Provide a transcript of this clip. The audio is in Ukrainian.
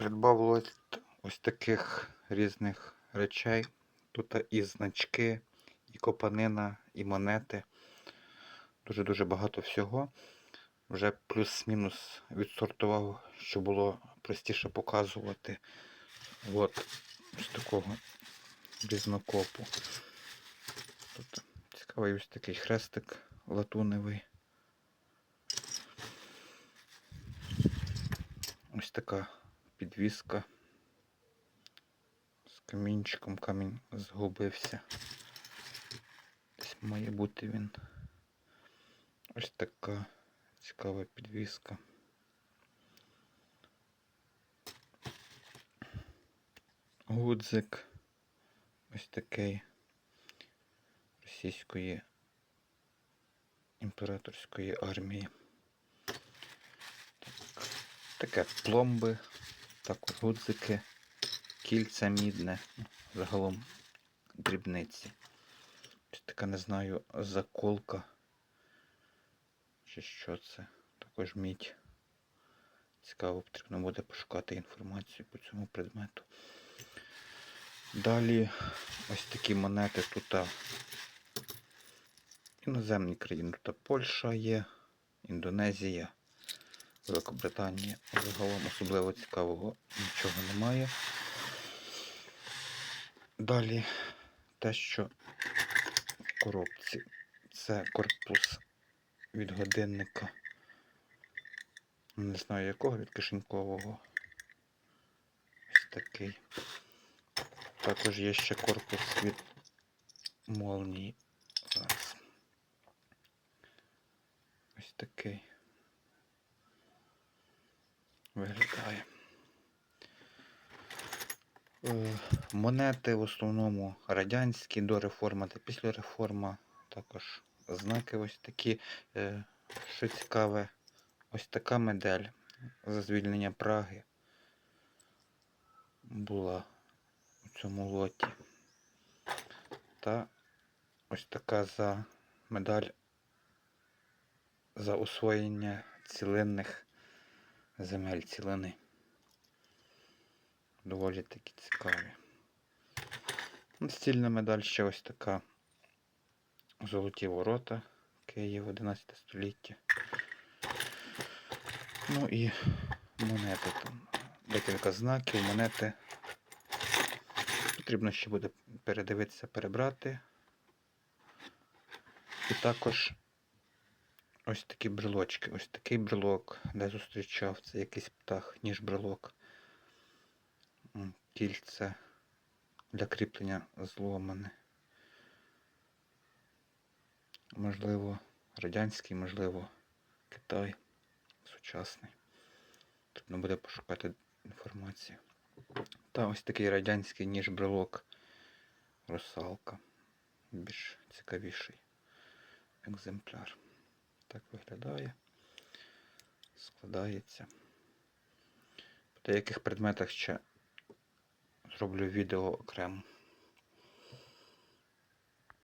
Придбав ось таких різних речей. Тут і значки, і копанина, і монети. Дуже-дуже багато всього. Вже плюс-мінус відсортував, щоб було простіше показувати. От з такого різнокопу. Тут цікавий ось такий хрестик латуневий. Ось така підвіска з камінчиком. Камінь згубився. Десь має бути він. Ось така цікава підвіска. Гудзик. Ось такий російської імператорської армії. Так. Таке пломби, також гудзики, кільця мідне, загалом дрібниці. Ось така, не знаю, заколка. Чи що це? Також мідь. Цікаво, потрібно буде пошукати інформацію по цьому предмету. Далі ось такі монети тут іноземні країни. Тут Польща є, Індонезія, Великобританія. Загалом особливо цікавого нічого немає. Далі те, що в коробці. Це корпус від годинника. Не знаю якого, від кишенькового. Ось такий. Також є ще корпус від молнії. Ось такий. Виглядає. Е, Монети в основному радянські до реформи та після реформи. Також знаки ось такі. Е, Що цікаве, ось така медаль за звільнення Праги була у цьому лоті. Та ось така за медаль за освоєння цілинних земель цілини. Доволі такі цікаві. Стільна медаль ще ось така. Золоті ворота Київ 11 століття. Ну і монети там. Декілька знаків, монети. Потрібно ще буде передивитися, перебрати. І також ось такі брелочки. Ось такий брелок, де зустрічав. Це якийсь птах, ніж брелок. Кільце для кріплення зломане. Можливо, радянський, можливо, Китай сучасний. Потрібно буде пошукати інформацію. Та ось такий радянський ніж брелок русалка. Більш цікавіший екземпляр. Так виглядає. Складається. По деяких предметах ще зроблю відео окремо.